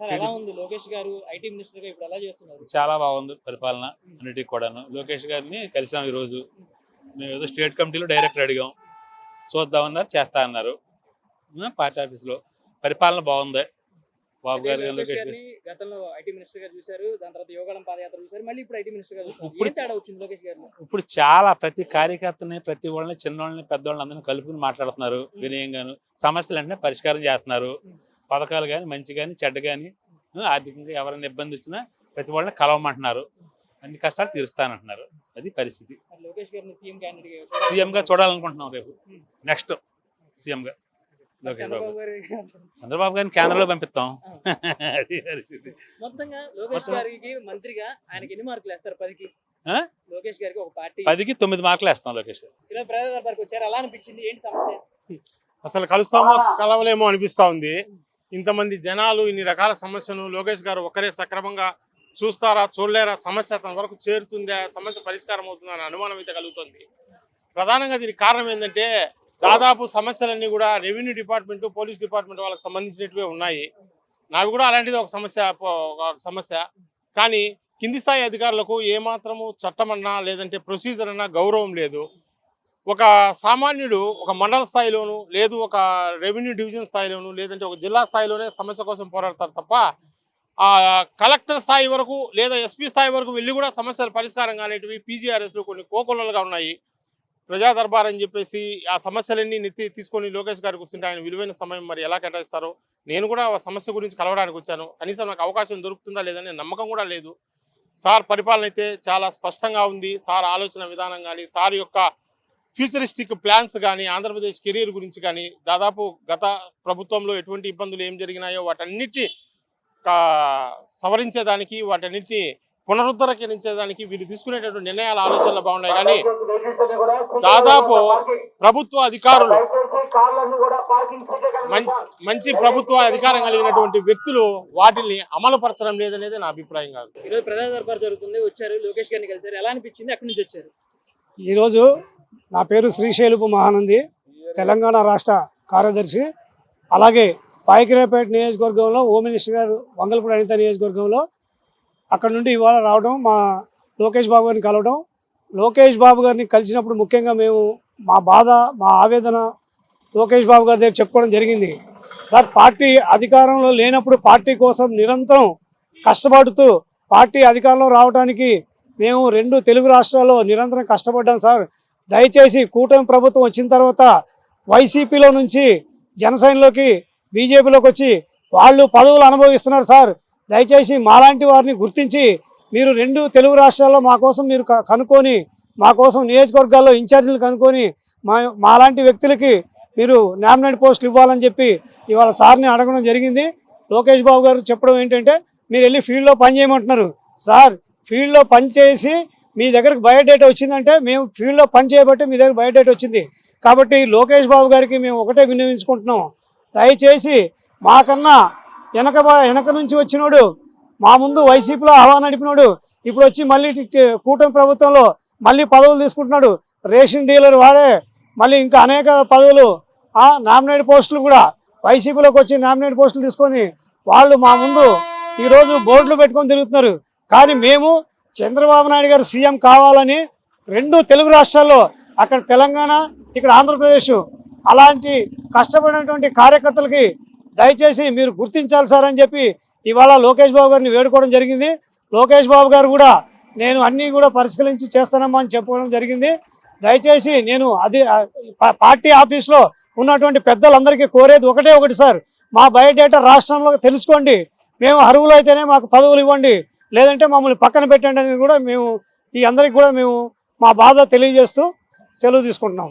లోకేష్ గారు ఐటీ మినిస్టర్గా ఇప్పుడు ఎలా చేస్తున్నారు? చాలా బాగుంది పరిపాలన అన్నిటికి కూడాను. లోకేష్ గారిని కలిసాం ఈరోజు. మేము ఏదో స్టేట్ కమిటీలో డైరెక్టర్ అడిగాం. చూద్దామన్నారు చేస్తా అన్నారు. పార్టీ ఆఫీస్లో. పరిపాలన బాగుంది. బాబు గారు లోకేష్ గారు. గతంలో ఐటీ మినిస్టర్గా చూశారు దాని తర్వాత యోగాలం పాదయాత్ర చూశారు మళ్ళీ ఇప్పుడు ఐటీ మినిస్టర్ ఇప్పుడు- ఏం తేడా వచ్చింది లోకేష్ గారిలో? ఇప్పుడు చాలా ప్రతి కార్యకర్తని ప్రతి వాళ్ళని చిన్నవాళ్ళని పెద్దవాళ్ళని అందరినీ కలుపుకుని మాట్లాడుతున్నారు. వినయంగాను. సమస్యలు అంటే పరిష్కారం చేస్తున్నారు. పథకాలు కానీ మంచి కానీ చెడ్డ కానీ ఆర్థికంగా ఎవరైనా ఇబ్బంది వచ్చినా ప్రతి వాళ్ళని కలవమంటున్నారు. అన్ని కష్టాలు తీరుస్తానంటున్నారు. అది పరిస్థితి. మరి లోకేష్ గారిని సీఎం క్యాండిడేట్ సీఎం గా చూడాలనుకుంటున్నాం రేపు. నెక్స్ట్ సీఎం గా లోకేష్ బాబు. చంద్రబాబు గారి చంద్రబాబు గారిని కేంద్రంలో పంపిస్తాం. అది పరిస్థితి. మొత్తంగా లోకేష్ మొత్తం- గారికి మంత్రిగా ఆయనకి ఎన్ని మార్కులు వేస్తారు పదికి? ఆ? లోకేష్ గారికి ఒక పార్టీ. పదికి తొమ్మిది మార్కులు వేస్తాం లోకేష్ గారు. ఇలా ప్రజల దర్బార్కి వచ్చారు. ఎలా అనిపించింది. ఏంటి సమస్య? అసలు కలుస్తామో కలవలేమో అనిపిస్తా ఉంది. ఇంతమంది జనాలు ఇన్ని రకాల సమస్యను లోకేష్ గారు ఒక్కరే సక్రమంగా చూస్తారా చూడలేరా? సమస్య తన వరకు చేరుతుందా? సమస్య పరిష్కారం అవుతుందా అనే అనుమానం అయితే కలుగుతుంది. ప్రధానంగా దీనికి కారణం ఏంటంటే దాదాపు సమస్యలన్నీ కూడా రెవెన్యూ డిపార్ట్మెంట్ పోలీస్ డిపార్ట్మెంట్ వాళ్ళకి సంబంధించినట్టువే ఉన్నాయి. నాకు కూడా అలాంటిది ఒక సమస్య ఒక సమస్య. కానీ కింది స్థాయి అధికారులకు ఏమాత్రము చట్టమన్నా లేదంటే ప్రొసీజర్ అన్నా గౌరవం లేదు. ఒక సామాన్యుడు ఒక మండల స్థాయిలోను లేదు ఒక రెవెన్యూ డివిజన్ స్థాయిలోను లేదంటే ఒక జిల్లా స్థాయిలోనే సమస్య కోసం పోరాడతారు తప్ప ఆ కలెక్టర్ స్థాయి వరకు లేదా ఎస్పీ స్థాయి వరకు వెళ్ళి కూడా సమస్యల పరిష్కారం కానిటివి పీజీఆర్ఎస్లో కొన్ని కోకొల్లలుగా ఉన్నాయి. ప్రజా దర్బార్ అని చెప్పేసి ఆ సమస్యలన్నీ నెత్తి తీసుకొని లోకేష్ గారికి కూర్చుంటే ఆయన విలువైన సమయం మరి ఎలా కేటాయిస్తారో నేను కూడా ఆ సమస్య గురించి కలవడానికి వచ్చాను. కనీసం నాకు అవకాశం దొరుకుతుందా లేదనే నమ్మకం కూడా లేదు. సార్ పరిపాలన అయితే చాలా స్పష్టంగా ఉంది. సార్ ఆలోచన విధానం కానీ సార్ యొక్క ఫ్యూచరిస్టిక్ ప్లాన్స్ కానీ ఆంధ్రప్రదేశ్ కెరీర్ గురించి కానీ దాదాపు గత ప్రభుత్వంలో ఎటువంటి ఇబ్బందులు ఏం జరిగినాయో వాటన్నిటి కా- సవరించేదానికి వాటన్నిటిని పునరుద్ధరించేదానికి వీళ్ళు తీసుకునేటటువంటి నిర్ణయాల ఆలోచనలు బాగున్నాయి. కానీ దాదాపు ప్రభుత్వ అధికారులు మంచి మంచి ప్రభుత్వ అధికారం కలిగినటువంటి వ్యక్తులు వాటిని అమలుపరచడం లేదనేది నా అభిప్రాయం కాదు. ఈరోజు ప్రజా దర్బార్ జరుగుతుంది వచ్చారు లోకేష్ గారిని కలిసారు ఎలా అనిపించింది? అక్కడి నుంచి వచ్చారు? ఈరోజు నా పేరు శ్రీశైలపు మహానంది తెలంగాణ రాష్ట్ర కార్యదర్శి. అలాగే పాయకిరాపేట నియోజకవర్గంలో హోమ్ మినిస్టర్ గారు వంగలపూడి అనిత నియోజకవర్గంలో అక్కడ నుండి ఇవాళ రావడం మా లోకేష్ బాబు గారిని కలవడం. లోకేష్ బాబు గారిని కలిసినప్పుడు ముఖ్యంగా మేము మా బాధ మా ఆవేదన లోకేష్ బాబు గారి దగ్గర చెప్పుకోవడం జరిగింది. సార్ పార్టీ అధికారంలో లేనప్పుడు పార్టీ కోసం నిరంతరం కష్టపడుతూ పార్టీ అధికారంలో రావడానికి మేము రెండు తెలుగు రాష్ట్రాల్లో నిరంతరం కష్టపడ్డాం సార్. దయచేసి కూటమి ప్రభుత్వం వచ్చిన తర్వాత వైసీపీలో నుంచి జనసేనలోకి బీజేపీలోకి వచ్చి వాళ్ళు పదవులు అనుభవిస్తున్నారు సార్. దయచేసి మాలాంటి వారిని గుర్తించి మీరు రెండు తెలుగు రాష్ట్రాల్లో మా కోసం మీరు కనుక్కొని మా కోసం నియోజకవర్గాల్లో ఇన్ఛార్జీలు కనుక్కొని మా మాలాంటి వ్యక్తులకి మీరు నామినేట్ పోస్టులు ఇవ్వాలని చెప్పి ఇవాళ సార్ని అడగడం జరిగింది. లోకేష్ బాబు గారు చెప్పడం ఏంటంటే మీరు వెళ్ళి ఫీల్డ్లో పని చేయమంటున్నారు. సార్ ఫీల్డ్లో పనిచేసి మీ దగ్గరకు బయోడేటా వచ్చిందంటే మేము ఫీల్డ్లో పని చేయబట్టి మీ దగ్గర బయోడేటా వచ్చింది. కాబట్టి లోకేష్ బాబు గారికి మేము ఒకటే వినియోగించుకుంటున్నాం దయచేసి మాకన్నా వెనక వెనక నుంచి వచ్చినోడు మా ముందు వైసీపీలో హవా నడిపినోడు ఇప్పుడు వచ్చి మళ్ళీ కూటమి ప్రభుత్వంలో మళ్ళీ పదవులు తీసుకుంటున్నాడు. రేషన్ డీలర్ వాడే మళ్ళీ ఇంకా అనేక పదవులు నామినేట్ పోస్టులు కూడా వైసీపీలోకి వచ్చి నామినేట్ పోస్టులు తీసుకొని వాళ్ళు మా ముందు ఈరోజు బోర్డులు పెట్టుకొని తిరుగుతున్నారు. కానీ మేము చంద్రబాబు నాయుడు గారు సీఎం కావాలని రెండు తెలుగు రాష్ట్రాల్లో అక్కడ తెలంగాణ ఇక్కడ ఆంధ్రప్రదేశ్ అలాంటి కష్టపడినటువంటి కార్యకర్తలకి దయచేసి మీరు గుర్తించాలి సార్ అని చెప్పి ఇవాళ లోకేష్ బాబు గారిని వేడుకోవడం జరిగింది. లోకేష్ బాబు గారు కూడా నేను అన్నీ కూడా పరిష్కరించి చేస్తానమ్మా అని చెప్పుకోవడం జరిగింది. దయచేసి నేను అది పార్టీ ఆఫీస్లో ఉన్నటువంటి పెద్దలందరికీ కోరేది ఒకటే ఒకటి సార్. మా బయోడేటా రాష్ట్రంలో తెలుసుకోండి. మేము అరువులు అయితేనే మాకు పదవులు ఇవ్వండి. లేదంటే మమ్మల్ని పక్కన పెట్టండి అని కూడా మేము ఈ అందరికి కూడా మేము మా బాధ తెలియజేస్తూ సెలవు తీసుకుంటున్నాం.